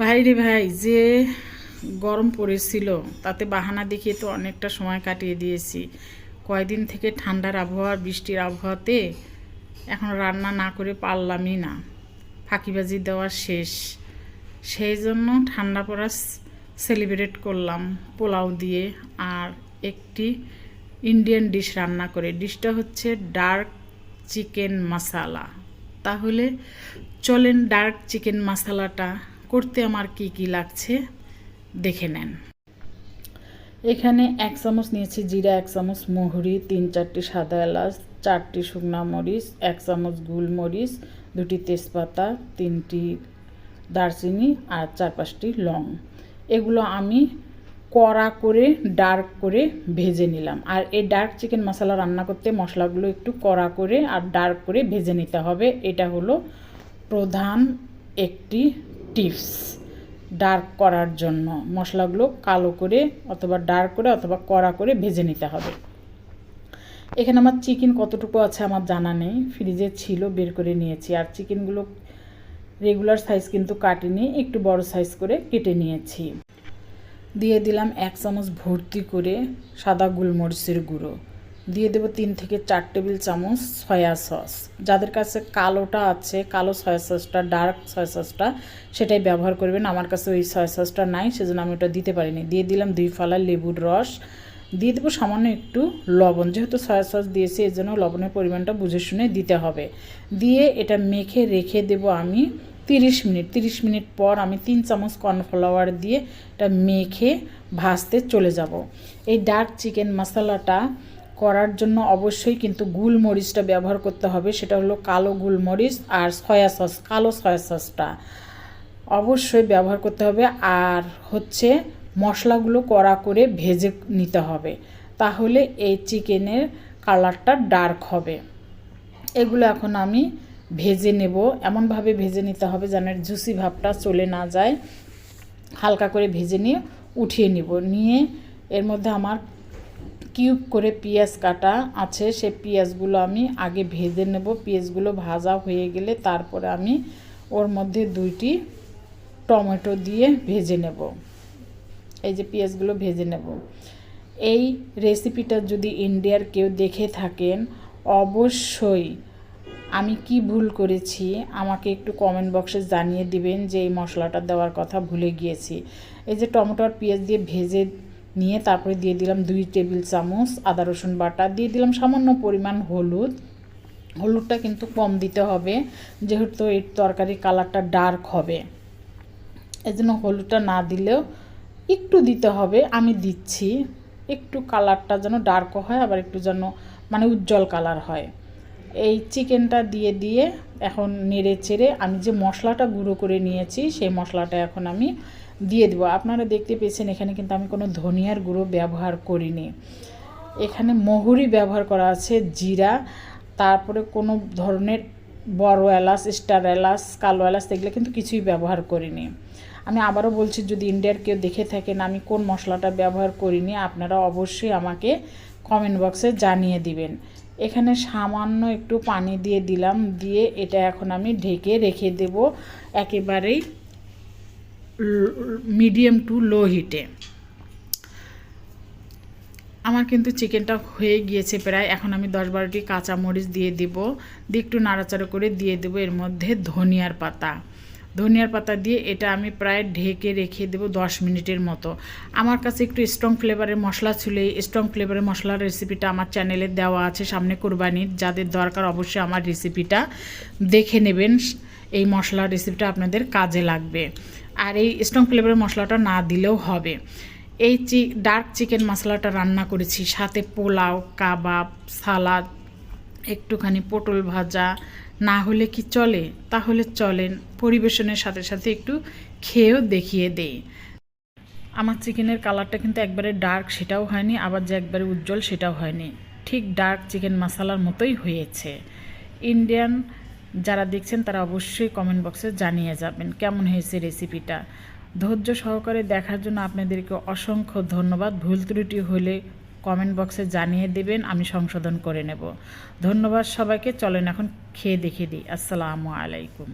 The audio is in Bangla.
ভাই রে ভাই, যে গরম পড়েছিল, তাতে বাহানা দেখিয়ে তো অনেকটা সময় কাটিয়ে দিয়েছি। কয়দিন থেকে ঠান্ডার আবহাওয়া, বৃষ্টির আবহাওয়াতে এখন রান্না না করে পারলামই না। ফাঁকিবাজি দেওয়া শেষ। সেই জন্য ঠান্ডা পড়া সেলিব্রেট করলাম পোলাও দিয়ে আর একটি ইন্ডিয়ান ডিশ রান্না করে। ডিশটা হচ্ছে ডার্ক চিকেন মশালা তাহলে চলেন ডার্ক চিকেন মশালাটা করতে আমার কি কি লাগছে, দেখে নেন। এখানে এক চামচ নিয়েছি জিরা, এক চামচ মহুরি, তিন চারটি সাদা এলাচ, চারটি শুকনা মরিচ, এক চামচ গুলমরিচ, দুটি তেজপাতা, তিনটি দারচিনি আর চার পাঁচটি লং। এগুলো আমি কড়া করে, ডার্ক করে ভেজে নিলাম। আর এই ডার্ক চিকেন মশলা রান্না করতে মশলাগুলো একটু কড়া করে আর ডার্ক করে ভেজে নিতে হবে। এটা হলো প্রধান একটি টিপস ডার্ক করার জন্য। মশলাগুলো কালো করে অথবা ডার্ক করে অথবা কড়া করে ভেজে নিতে হবে। এখানে আমার চিকেন কতটুকু আছে আমার জানা নেই। ফ্রিজে ছিল, বের করে নিয়েছি। আর চিকেনগুলো রেগুলার সাইজ কিন্তু কাটিনি, একটু বড় সাইজ করে কেটে নিয়েছি। দিয়ে দিলাম এক চামচ ভর্তি করে সাদা গোলমরিচের গুঁড়ো। দিয়ে দেবো তিন থেকে চার টেবিল চামচ সয়া সস যাদের কাছে কালোটা আছে, কালো সয়া সসটা ডার্ক সয়া সসটা সেটাই ব্যবহার করবেন। আমার কাছে ওই সয়া সসটা নাই, সেজন্য আমি ওটা দিতে পারিনি। দিয়ে দিলাম দুই ফালা লেবুর রস। দিয়ে দেবো সামান্য একটু লবণ। যেহেতু সয়া সস দিয়েছি, এর জন্য লবণের পরিমাণটা বুঝে শুনে দিতে হবে। দিয়ে এটা মেখে রেখে দেব আমি তিরিশ মিনিট। তিরিশ মিনিট পর আমি তিন চামচ কর্নফ্লাওয়ার দিয়ে এটা মেখে ভাজতে চলে যাব। এই ডার্ক চিকেন মশলাটা করার জন্য অবশ্যই কিন্তু গুলমরিচটা ব্যবহার করতে হবে। সেটা হলো কালো গুলমরিচ আর সয়া সস, কালো সয়া সসটা অবশ্যই ব্যবহার করতে হবে। আর হচ্ছে মশলাগুলো কড়া করে ভেজে নিতে হবে। তাহলে এই চিকেনের কালারটা ডার্ক হবে। এগুলো এখন আমি ভেজে নেব। এমনভাবে ভেজে নিতে হবে যেন জুসি ভাবটা চলে না যায়। হালকা করে ভেজে নিয়ে উঠিয়ে নিব। নিয়ে এর মধ্যে আমার কিউব করে পেঁয়াজ কাটা আছে, সে পেঁয়াজগুলো আমি আগে ভেজে নেব। পেঁয়াজগুলো ভাজা হয়ে গেলে তারপরে আমি ওর মধ্যে দুইটি টমেটো দিয়ে ভেজে নেব। এই যে পেঁয়াজগুলো ভেজে নেব। এই রেসিপিটা যদি ইন্ডিয়ার কেউ দেখে থাকেন, অবশ্যই আমি কি ভুল করেছি আমাকে একটু কমেন্ট বক্সে জানিয়ে দিবেন যে এই মশলাটা দেওয়ার কথা ভুলে গিয়েছি। এই যে টমেটো আর পেঁয়াজ দিয়ে ভেজে নিয়ে তারপরে দিয়ে দিলাম দুই টেবিল চামচ আদা, রসুন বাটা। দিয়ে দিলাম সামান্য পরিমাণ হলুদ। হলুদটা কিন্তু কম দিতে হবে, যেহেতু এই তরকারি কালারটা ডার্ক হবে। এই জন্য হলুদটা না দিলেও একটু দিতে হবে, আমি দিচ্ছি। একটু কালারটা যেন ডার্কও হয়, আবার একটু যেন মানে উজ্জ্বল কালার হয়। এই চিকেনটা দিয়ে দিয়ে এখন নেড়ে চেড়ে আমি যে মশলাটা গুঁড়ো করে নিয়েছি, সেই মশলাটা এখন আমি দিয়ে দেবো। আপনারা দেখতে পেয়েছেন এখানে কিন্তু আমি কোনো ধনিয়ার গুঁড়ো ব্যবহার করিনি। এখানে মহুরি ব্যবহার করা আছে, জিরা, তারপরে কোনো ধরনের বড় এলাচ, স্টার এলাচ, কালো এলাচ, এগুলো কিন্তু কিছুই ব্যবহার করিনি। আমি আবারও বলছি, যদি ইন্ডিয়ার কেউ দেখে থাকেন আমি কোন মশলাটা ব্যবহার করিনি, আপনারা অবশ্যই আমাকে কমেন্ট বক্সে জানিয়ে দিবেন। এখানে সামান্য একটু পানি দিয়ে দিলাম, দিয়ে এটা এখন আমি ঢেকে রেখে দেব একেবারেই মিডিয়াম টু লো হিটে। আমার কিন্তু চিকেনটা হয়ে গিয়েছে প্রায়, এখন আমি দশ বারোটি কাঁচামরিচ দিয়ে দিব, দিয়ে একটু নাড়াচাড়া করে দিয়ে দেবো এর মধ্যে ধনিয়ার পাতা। ধনিয়ার পাতা দিয়ে এটা আমি প্রায় ঢেকে রেখে দেবো দশ মিনিটের মতো। আমার কাছে একটু স্ট্রং ফ্লেভারের মশলা ছিল। এই স্ট্রং ফ্লেভারের মশলার রেসিপিটা আমার চ্যানেলে দেওয়া আছে সামনে কোরবানির যাদের দরকার অবশ্যই আমার রেসিপিটা দেখে নেবেন। এই মশলার রেসিপিটা আপনাদের কাজে লাগবে। আর এই স্ট্রং ফ্লেভারের মশলাটা না দিলেও হবে। এই চি ডার্ক চিকেন মশলাটা রান্না করেছি। সাথে পোলাও, কাবাব, সালাদ, একটুখানি পটল ভাজা না হলে কি চলে? তাহলে চলেন, পরিবেশনের সাথে সাথে একটু খেয়েও দেখিয়ে দেই। আমার চিকেনের কালারটা কিন্তু একবারে ডার্ক সেটাও হয়নি, আবার যে একবারে উজ্জ্বল সেটাও হয়নি। ঠিক ডার্ক চিকেন মশালার মতোই হয়েছে। ইন্ডিয়ান যারা দেখছেন তারা অবশ্যই কমেন্ট বক্সে জানিয়ে যাবেন কেমন হয়েছে রেসিপিটা ধৈর্য সহকারে দেখার জন্য আপনাদেরকে অসংখ্য ধন্যবাদ। ভুল ত্রুটি হলে কমেন্ট বক্সে জানিয়ে দেবেন, আমি সংশোধন করে নেব। ধন্যবাদ সবাইকে, চলেন এখন খেয়ে দেখে দিই। আসসালামু আলাইকুম।